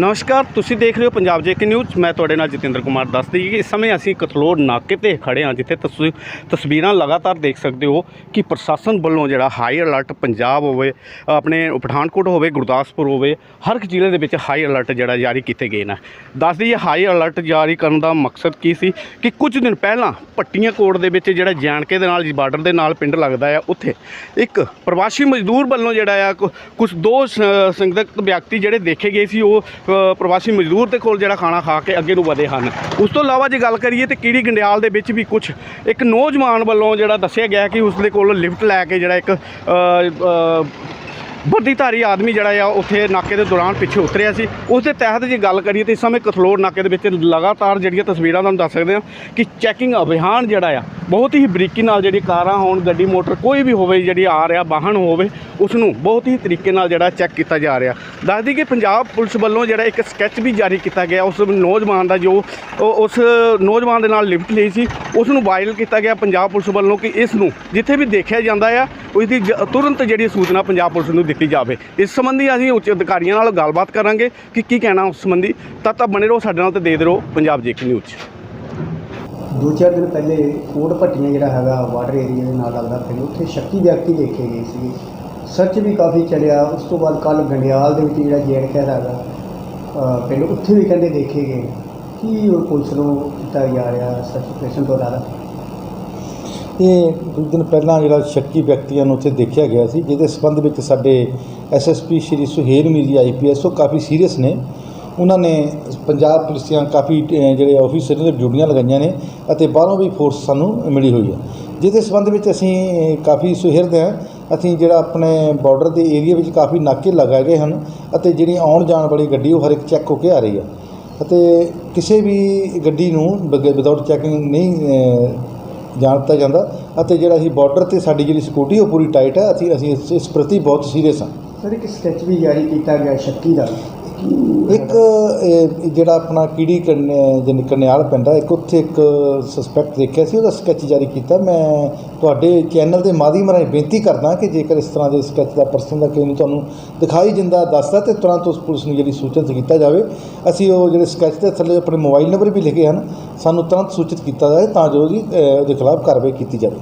ਨਮਸਕਾਰ, ਤੁਸੀਂ ਦੇਖ ਰਹੇ ਹੋ ਪੰਜਾਬ ਜੇਕੇ ਨਿਊਜ਼। ਮੈਂ ਤੁਹਾਡੇ ਨਾਲ ਜਤਿੰਦਰ ਕੁਮਾਰ ਦੱਸ ਦਈਏ ਕਿ ਇਸ ਸਮੇਂ ਅਸੀਂ ਕਤਲੋੜ ਨਾਕੇ ਤੇ ਖੜੇ ਹਾਂ, ਜਿੱਥੇ ਤਸਵੀ- ਤਸਵੀਰਾਂ ਲਗਾਤਾਰ ਦੇਖ ਸਕਦੇ ਹੋ ਕਿ ਪ੍ਰਸ਼ਾਸਨ ਵੱਲੋਂ ਜਿਹੜਾ ਹਾਈ ਅਲਰਟ ਪੰਜਾਬ ਹੋਵੇ, ਆਪਣੇ ਪਠਾਨਕੋਟ ਹੋਵੇ, ਗੁਰਦਾਸਪੁਰ ਹੋਵੇ, ਹਰ ਇੱਕ ਜ਼ਿਲ੍ਹੇ ਦੇ ਵਿੱਚ ਹਾਈ ਅਲਰਟ ਜਿਹੜਾ ਜਾਰੀ ਕੀਤੇ ਗਏ ਨੇ। ਦੱਸ ਦਈਏ ਹਾਈ ਅਲਰਟ ਜਾਰੀ ਕਰਨ ਦਾ ਮਕਸਦ ਕੀ ਸੀ? ਕਿ ਕੁਝ ਦਿਨ ਪਹਿਲਾਂ ਪੱਟੀਆਂ ਕੋਟ ਦੇ ਵਿੱਚ ਜਿਹੜਾ ਜਾਣਕੇ ਦੇ ਨਾਲ, ਬਾਰਡਰ ਦੇ ਨਾਲ ਪਿੰਡ ਲੱਗਦਾ ਆ, ਉੱਥੇ ਇੱਕ ਪ੍ਰਵਾਸੀ ਮਜ਼ਦੂਰ ਵੱਲੋਂ ਜਿਹੜਾ ਆ ਕੁਝ ਦੋ ਸ- ਸੰਗਤ ਵਿਅਕਤੀ ਜਿਹੜੇ ਦੇਖੇ ਗਏ ਸੀ, ਉਹ ਪ੍ਰਵਾਸੀ ਮਜ਼ਦੂਰ ਦੇ ਕੋਲ ਜਿਹੜਾ ਖਾਣਾ ਖਾ ਕੇ ਅੱਗੇ ਨੂੰ ਵਧੇ ਹਨ। ਉਸ ਤੋਂ ਇਲਾਵਾ ਜੇ ਗੱਲ ਕਰੀਏ ਤੇ ਕੀੜੀ ਗੰਡਿਆਲ ਦੇ ਵਿੱਚ ਵੀ ਕੁਝ ਇੱਕ ਨੌਜਵਾਨ ਵੱਲੋਂ ਜਿਹੜਾ ਦੱਸਿਆ ਗਿਆ ਕਿ ਉਸ ਦੇ ਕੋਲ ਲਿਫਟ ਲੈ ਕੇ ਜਿਹੜਾ ਇੱਕ ਵਰਦੀਧਾਰੀ ਆਦਮੀ ਜਿਹੜਾ ਆ, ਉੱਥੇ ਨਾਕੇ ਦੇ ਦੌਰਾਨ ਪਿੱਛੇ ਉਤਰਿਆ ਸੀ। ਉਸ ਦੇ ਤਹਿਤ ਜੇ ਗੱਲ ਕਰੀਏ ਤੇ ਇਸ ਸਮੇਂ ਕਥਲੋੜ ਨਾਕੇ ਦੇ ਵਿੱਚ ਲਗਾਤਾਰ ਜਿਹੜੀਆਂ ਤਸਵੀਰਾਂ ਤੁਹਾਨੂੰ ਦੱਸ ਸਕਦੇ ਹਾਂ ਕਿ ਚੈਕਿੰਗ ਅਭਿਆਨ ਜਿਹੜਾ ਆ, ਬਹੁਤ ਹੀ ਬਰੀਕੀ ਨਾਲ ਜਿਹੜੀ ਕਾਰਾਂ ਹੋਣ, ਗੱਡੀ, ਮੋਟਰ ਕੋਈ ਵੀ ਹੋਵੇ, ਜਿਹੜੀ ਆ ਰਿਹਾ ਵਾਹਨ ਹੋਵੇ, ਉਸ ਨੂੰ ਬਹੁਤ ਹੀ ਤਰੀਕੇ ਨਾਲ ਜਿਹੜਾ ਚੈੱਕ ਕੀਤਾ ਜਾ ਰਿਹਾ। ਦੱਸਦੀ ਕਿ ਪੰਜਾਬ ਪੁਲਿਸ ਵੱਲੋਂ ਜਿਹੜਾ ਇੱਕ ਸਕੈਚ ਵੀ ਜਾਰੀ ਕੀਤਾ ਗਿਆ। ਉਸ ਨੌਜਵਾਨ ਦਾ ਜੋ ਉਹ ਉਸ ਨੌਜਵਾਨ ਦੇ ਨਾਲ ਲਿਫਟ ਲਈ ਸੀ, ਉਸ ਨੂੰ ਵਾਇਰਲ ਕੀਤਾ ਗਿਆ ਪੰਜਾਬ ਪੁਲਿਸ ਵੱਲੋਂ ਕਿ ਇਸ ਨੂੰ ਜਿੱਥੇ ਵੀ ਦੇਖਿਆ ਜਾਂਦਾ ਆ ਉਸ ਦੀ ਜ- ਤੁਰੰਤ ਜਿਹੜੀ ਸੂਚਨਾ ਪੰਜਾਬ ਪੁਲਿਸ ਨੂੰ ਦਿੱਤੀ ਜਾਵੇ। ਇਸ ਸੰਬੰਧੀ ਅਸੀਂ ਉੱਚ ਅਧਿਕਾਰੀਆਂ ਨਾਲ ਗੱਲਬਾਤ ਕਰਾਂਗੇ ਕਿ ਕੀ ਕਹਿਣਾ ਉਸ ਸੰਬੰਧੀ। ਤਦ ਤੱਕ ਬਣੇ ਰਹੋ, ਸਾਡੇ ਨਾਲ ਤੇ ਦੇ ਰਹੋ ਪੰਜਾਬ ਜੇਕ ਨਿਊਜ਼। ਦੋ ਚਾਰ ਦਿਨ ਪਹਿਲੇ ਕੋਟ ਭੱਟੀਆਂ ਜਿਹੜਾ ਹੈਗਾ ਵਾਟਰ ਏਰੀਆ ਦੇ ਨਾਲ ਲੱਗਦਾ ਪਿੰਡ ਉੱਥੇ ਸ਼ੱਕੀ ਵਿਅਕਤੀ ਦੇਖੇ ਗਏ ਸੀ ਸਰਚ ਵੀ ਕਾਫੀ ਚੱਲਿਆ, ਉਸ ਤੋਂ ਬਾਅਦ ਕੱਲ ਗੰਡਿਆਲ ਦੇ ਵਿੱਚ ਜਿਹੜਾ ਜੇੜ ਕਹਿ ਹੈਗਾ ਪਿੰਡ, ਉੱਥੇ ਵੀ ਕਹਿੰਦੇ ਦੇਖੇ ਗਏ ਕੀ ਪੁਲਿਸ ਨੂੰ ਕੀਤਾ ਜਾ ਰਿਹਾ ਸਰਚ ਆਪਰੇਸ਼ਨ ਤੋਂ ਇਲਾਵਾ ਇਹ ਕੁਝ ਦਿਨ ਪਹਿਲਾਂ ਜਿਹੜਾ ਸ਼ੱਕੀ ਵਿਅਕਤੀਆਂ ਨੂੰ ਉੱਥੇ ਦੇਖਿਆ ਗਿਆ ਸੀ, ਜਿਹਦੇ ਸਬੰਧ ਵਿੱਚ ਸਾਡੇ ਐਸਐਸਪੀ ਸ਼੍ਰੀ ਸੁਹੇਲ ਮੀਰੀ ਆਈਪੀਐਸ ਉਹ ਕਾਫੀ ਸੀਰੀਅਸ ਨੇ। ਉਹਨਾਂ ਨੇ ਪੰਜਾਬ ਪੁਲਿਸ ਦੀਆਂ ਕਾਫੀ ਜਿਹੜੇ ਆਫੀਸਰ ਨੇ, ਡਿਊਟੀਆਂ ਲਗਾਈਆਂ ਨੇ ਅਤੇ ਬਾਹਰੋਂ ਵੀ ਫੋਰਸ ਸਾਨੂੰ ਮਿਲੀ ਹੋਈ ਹੈ। ਜਿਹਦੇ ਸਬੰਧ ਵਿੱਚ ਅਸੀਂ ਕਾਫੀ ਸੁਹਿਰਦ ਹਾਂ। ਅਸੀਂ ਜਿਹੜਾ ਆਪਣੇ ਬਾਰਡਰ ਦੇ ਏਰੀਆ ਵਿੱਚ ਕਾਫੀ ਨਾਕੇ ਲਗਾਏ ਗਏ ਹਨ ਅਤੇ ਜਿਹੜੀ ਆਉਣ ਜਾਣ ਵਾਲੀ ਗੱਡੀ ਉਹ ਹਰ ਇੱਕ ਚੈੱਕ ਹੋ ਕੇ ਆ ਰਹੀ ਹੈ। ਅਤੇ ਕਿਸੇ ਵੀ ਗੱਡੀ ਨੂੰ ਵਿਦਆਊਟ ਚੈਕਿੰਗ ਨਹੀਂ ਜਾਣ ਦਿੱਤਾ ਜਾਂਦਾ ਅਤੇ ਜਿਹੜਾ ਅਸੀਂ ਬਾਰਡਰ ਤੇ ਸਾਡੀ ਜਿਹੜੀ ਸਿਕਿਉਰਿਟੀ ਉਹ ਪੂਰੀ ਟਾਈਟ ਹੈ, ਅਸੀਂ ਅਸੀਂ ਇਸ ਇਸ ਪ੍ਰਤੀ ਬਹੁਤ ਸੀਰੀਅਸ ਹਾਂ। ਸਰ ਇੱਕ ਸਕੈਚ ਵੀ ਜਾਰੀ ਕੀਤਾ ਗਿਆ ਸ਼ੱਕੀ ਦਾ। ਇੱਕ, ਇਹ ਜਿਹੜਾ ਆਪਣਾ ਕੀੜੀ ਜਨ ਕਰਨਿਆਲ ਪੈਂਦਾ ਇੱਕ ਉੱਥੇ ਇੱਕ ਸਸਪੈਕਟ ਦੇਖਿਆ ਸੀ, ਉਹਦਾ ਸਕੈਚ ਜਾਰੀ ਕੀਤਾ। ਮੈਂ ਤੁਹਾਡੇ ਚੈਨਲ ਦੇ ਮਾਧਿਅਮ ਰਾਹੀਂ ਬੇਨਤੀ ਕਰਦਾ ਕਿ ਜੇਕਰ ਇਸ ਤਰ੍ਹਾਂ ਦੇ ਸਕੈਚ ਦਾ ਪਰਸਨ ਦਾ ਕਿਸੇ ਨੂੰ ਤੁਹਾਨੂੰ ਦਿਖਾਈ ਜਿੰਦਾ ਦੱਸਦਾ, ਤੇ ਤੁਰੰਤ ਉਸ ਪੁਲਿਸ ਨੂੰ ਜਿਹੜੀ ਸੂਚਿਤ ਕੀਤਾ ਜਾਵੇ। ਅਸੀਂ ਉਹ ਜਿਹੜੇ ਸਕੈਚ ਦੇ ਥੱਲੇ ਆਪਣੇ ਮੋਬਾਈਲ ਨੰਬਰ ਵੀ ਲਿਖੇ ਹਨ, ਸਾਨੂੰ ਤੁਰੰਤ ਸੂਚਿਤ ਕੀਤਾ ਜਾਵੇ ਤਾਂ ਜੋ ਜੀ ਉਹਦੇ ਖਿਲਾਫ ਕਾਰਵਾਈ ਕੀਤੀ ਜਾਵੇ।